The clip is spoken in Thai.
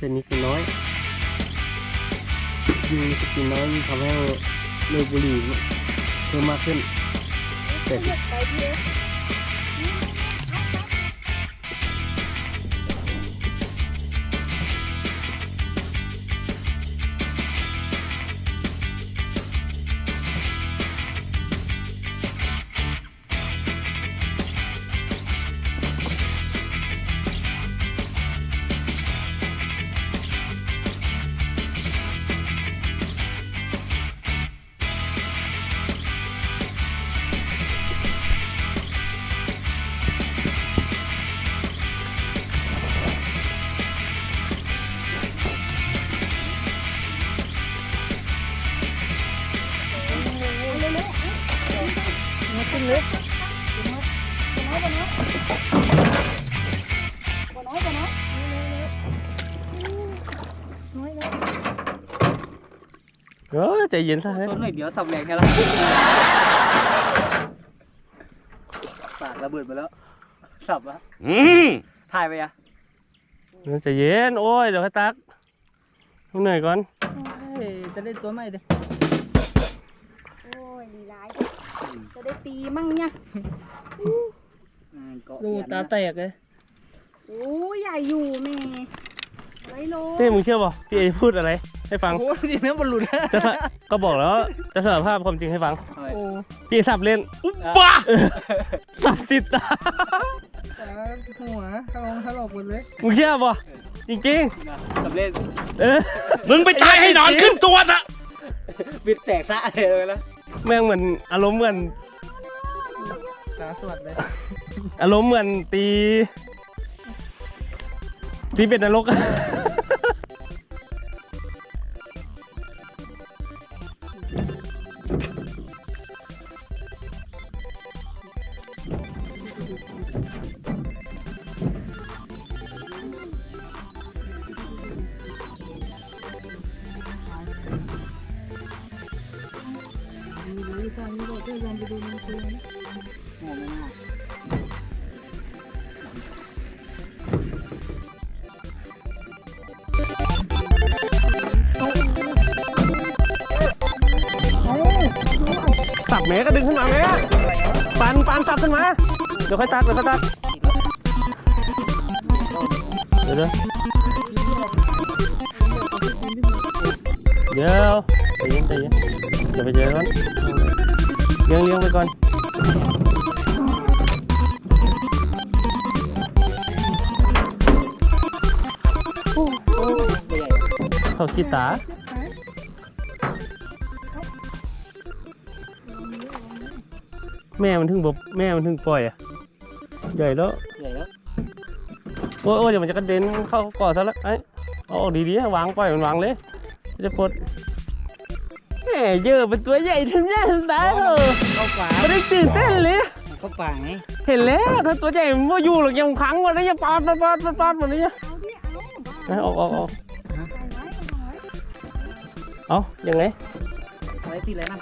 แต่นิดแต่น้อยยิ่งสกินน้อยยิ่งทำให้เลือดบุหรี่เพิ่มมากขึ้นแต่เลือกไปพี่เอส เลยน้อยน้อยน้อยน้อยน้อยเออใจเย็นซะเฮ้ยต้นหน่อยเดี๋ยวสับแรงแค่ละปากระเบิดไปแล้ว สับอะถ่ายไปอะใจเย็น โอ้ย เดี๋ยวให้ตักต้องเหนื่อยก่อนจะได้ตัวใหม่ดิ โอ้ยดีร้ายจะได้ตีมั่งเนี่ยดูตาแตกเลยโอ้ยใหญ่อยู่แม่ไรโลเต้มึงเชื่อป่ะพี่เอพูดอะไร ให้ฟังโอ้ดีนะบอลลูนจะสะก็บอกแล้วจะสารภาพความจริงให้ฟังโอ้พี่สับเล่นบ้าสับติดตาหัวถลงถลอกหมดเลยมึงเชื่อป่ะจริงสำเร็จๆเออมึงไปตายให้หนอนขึ้นตัวซะบิดแตกซะเลยแล้ว แม่งเหมือนอารมณ์เหมือนตาสวดเลย อารมณ์เหมือนตี ตีเป็ดนรก โอ้ไปดูม่น่าสับแม่ก็ดึงขึ้นมาแม่ปันปันสับขึ้นมา เดี๋ยวค่อยตักเดี๋ยวค่อยตักเดี๋ยวเดี๋ยวเดี๋ยวใจเย็นใจเย็นเดี๋ยวไปเจอกัน เลี้ยงเลี้ยงไปก่อนตัวใหญ่เขาขี้ตาแม่มันถึงบบแม่มันถึงปล่อยอะ ใหญ่แล้วใหญ่แล้วโอ้ยโอ้ยเดี๋ยวมันจะกระเด็นเข้าเกาะซะแล้วไอ้เอาออกดีๆวางปล่อยมันวางเลย จะปลดแหม เยอะเป็นตัวใหญ่ถึงใหญ่ถึงตายเออเข้าป่าไม่ได้ตื่นเต้นเลยเข้าป่าไงเห็นแล้วถ้าตัวใหญ่มันไม่อยู่หรอกยังขังวันนี้ยังปาดปาดปาดปาดปาดวันนี้เอาดิเอาเอาออกออกออกเอาไว้เอาไว้เอายังไงอะไรตีอะไรนั่น